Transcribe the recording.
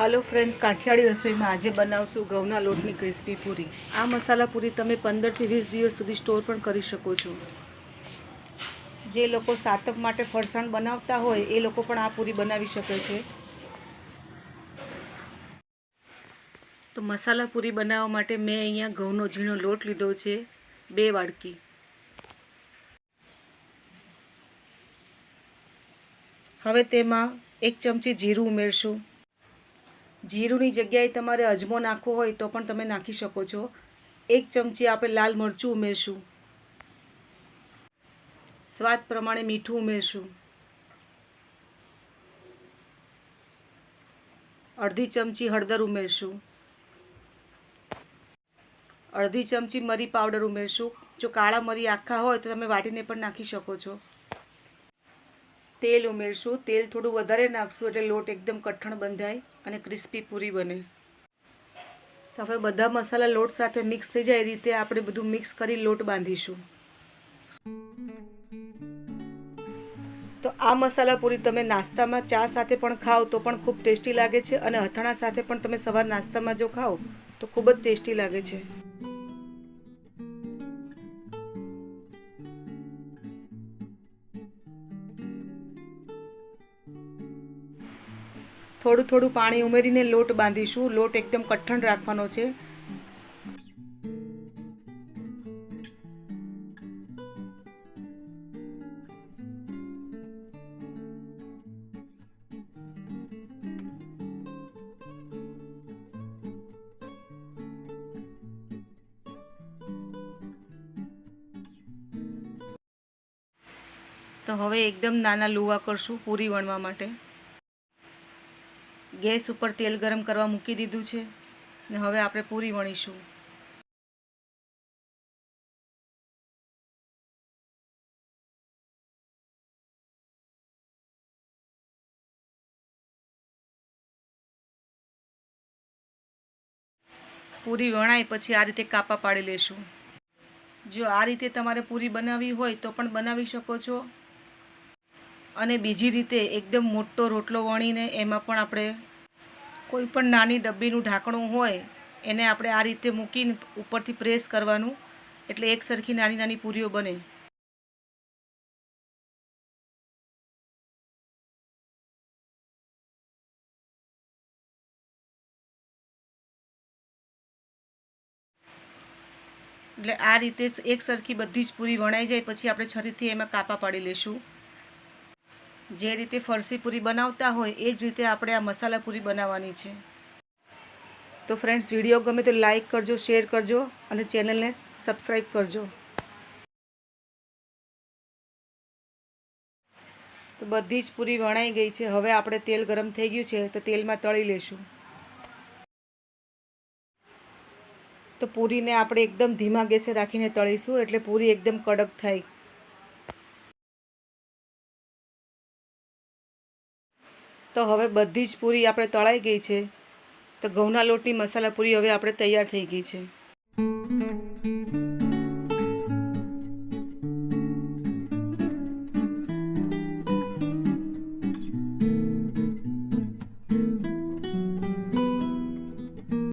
Hello friends Kathiawadi રસોઈમાં આજે બનાવશું ઘઉંના લોટની ક્રિસ્પી પૂરી. આ મસાલા પૂરી તમે પંદરથી વીસ દિવસ સુધી સ્ટોર પણ કરી શકો છો. જે લોકો સાતક માટે ફરસાણ બનાવતા હોય, એ લોકો પણ આ પૂરી બનાવી શકે છે. તો મસાલા પૂરી બનાવવા માટે મેં અહીંયા ઘઉંનો ઝીણો લોટ લીધો છે, બે વાડકી. હવે તેમાં એક ચમચી જીરું ઉમેરશું. જીરુંની જગ્યાએ તમારે અજમો નાખવો હોય તો પણ તમે નાખી શકો છો. એક ચમચી આપણે લાલ મરચું ઉમેરશું. સ્વાદ પ્રમાણે મીઠું ઉમેરશું. અડધી ચમચી હળદર ઉમેરશું. અડધી ચમચી મરી પાવડર ઉમેરશું. જો કાળા મરી આખા હોય તો તમે વાટીને પણ નાખી શકો છો. તેલ ઉમેરશું. તેલ થોડું વધારે નાખશું એટલે લોટ એકદમ કઠણ બંધાય અને ક્રિસ્પી પૂરી બને. તો હવે બધા મસાલા લોટ સાથે મિક્સ થઈ જાય એ રીતે આપણે બધું મિક્સ કરી લોટ બાંધીશું. તો આ મસાલા પૂરી તમે નાસ્તામાં ચા સાથે પણ ખાઓ તો પણ ખૂબ ટેસ્ટી લાગે છે અને અથાણા સાથે પણ તમે સવાર નાસ્તામાં જો ખાઓ તો ખૂબ જ ટેસ્ટી લાગે છે. થોડું થોડું પાણી ઉમેરીને લોટ બાંધીશું. લોટ એકદમ કઠણ રાખવાનો છે. તો હવે એકદમ નાના લુવા કરશું પૂરી વણવા માટે. ગેસ ઉપર તેલ ગરમ કરવા મૂકી દીધું છે ને હવે આપણે પૂરી વણીશું. પૂરી વણાય પછી આ રીતે કાપા પાડી લેશું. જો આ રીતે તમારે પૂરી બનાવવી હોય તો પણ બનાવી શકો છો. અને બીજી રીતે એકદમ મોટો રોટલો વણીને એમાં પણ આપણે કોઈ પણ નાની ડબ્બીનું ઢાંકણું હોય, એને આપણે આ રીતે મૂકીને ઉપરથી પ્રેસ કરવાનું. એટલે એક સરખી નાની નાની પૂરીઓ બને. એટલે આ રીતે એક સરખી બધી જ પૂરી વણાઈ જાય, પછી આપણે છરીથી એમાં કાપા પાડી લેશું. જે રીતે ફરસી પૂરી બનાવતા હોય એ જ રીતે આપણે આ મસાલા પૂરી બનાવવાની છે. તો ફ્રેન્ડ્સ વીડિયો ગમે તો લાઈક કરજો શેર કરજો અને ચેનલને સબસ્ક્રાઈબ કરજો. તો બધી જ પૂરી વણાઈ ગઈ છે. હવે આપણે તેલ ગરમ થઈ ગયું છે, તો તેલમાં તળી લેશું. તો પૂરીને આપણે એકદમ ધીમા ગેસે રાખીને તળીશું, એટલે પૂરી એકદમ કડક થાય. તો હવે બધી જ પૂરી આપણે તળાઈ ગઈ છે. તો ઘઉંના લોટની મસાલા પૂરી હવે આપણે તૈયાર થઈ ગઈ છે.